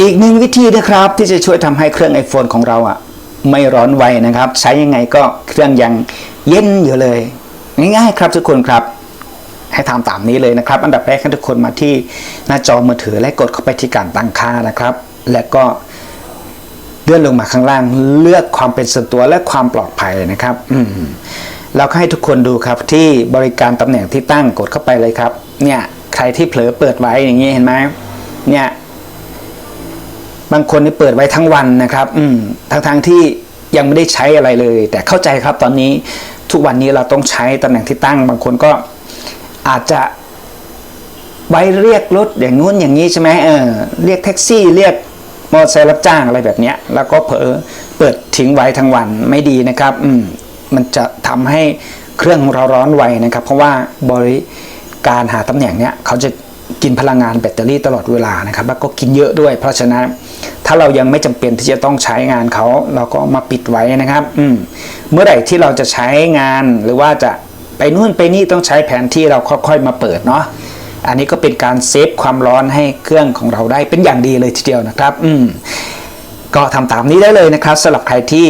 อีกหนึ่งวิธีนะครับ ที่จะช่วยทำให้เครื่อง iPhone ของเราอะไม่ร้อนไวนะครับ ใช้ยังไงก็เครื่องยังเย็นอยู่เลย ง่ายๆครับทุกคนครับ ให้ทำตามนี้เลยนะครับ อันดับแรกให้ทุกคนมาที่หน้าจอมือถือและกดเข้าไปที่การตั้งค่านะครับ และก็เลื่อนลงมาข้างล่างเลือกความเป็นส่วนตัวและความปลอดภัยนะครับ อืมเราก็ให้ทุกคนดูครับที่บริการตำแหน่งที่ตั้งกดเข้าไปเลยครับ เนี่ยใครที่เผลอเปิดไว้อย่างนี้เห็นไหมเนี่ย บางคนนี่เปิดไว้ทั้งวันนะครับ อืมทั้งทงๆที่ยังไม่ได้ใช้อะไรเลย แต่เข้าใจครับตอนนี้ทุกวันนี้เราต้องใช้ตำแหน่งที่ตั้ง บางคนก็อาจจะไว้เรียกรถอย่างนู้นอย่างนี้ใช่ไหมเออเรียกแท็กซี่เรียกมอเตอร์ไซค์รับจ้างอะไรแบบเนี้ย แล้วก็เผลอเปิดทิ้งไว้ทั้งวันไม่ดีนะครับ อืมมันจะทำให้เครื่องของเราร้อนไวนะครับ เพราะว่าบริการหาตำแหน่งเนี้ยเขาจะ กินพลังงานแบตเตอรี่ตลอดเวลานะครับ แล้วก็กินเยอะด้วย เพราะฉะนั้นถ้าเรายังไม่จำเป็นที่จะต้องใช้งานเขาเราก็มาปิดไว้นะครับ อืเมื่อไหร่ที่เราจะใช้งานหรือว่าจะไปนู่นไปนี่ต้องใช้แผนที่เราค่อยๆมาเปิดเนาะอันนี้ก็เป็นการเซฟความร้อนให้เครื่องของเราได้เป็นอย่างดีเลยทีเดียวนะครับ อืก็ทำตามนี้ได้เลยนะครับสำหรับใครที่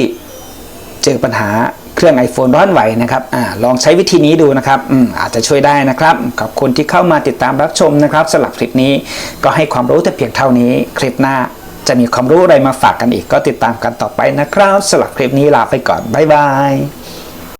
เจอปัญหา เครื่อง iPhone ร้อนไหวนะครับอลองใช้วิธีนี้ดูนะครับออาจจะช่วยได้นะครับ ขอบคุณที่เข้ามาติดตามรับชมนะครับสำหรับคลิปนี้ก็ให้ความรู้แต่เพียงเท่านี้ คลิปหน้าจะมีความรู้อะไรมาฝากกันอีกก็ติดตามกันต่อไปนะครับสำหรับคลิปนี้ลาไปก่อนบ๊ายบาย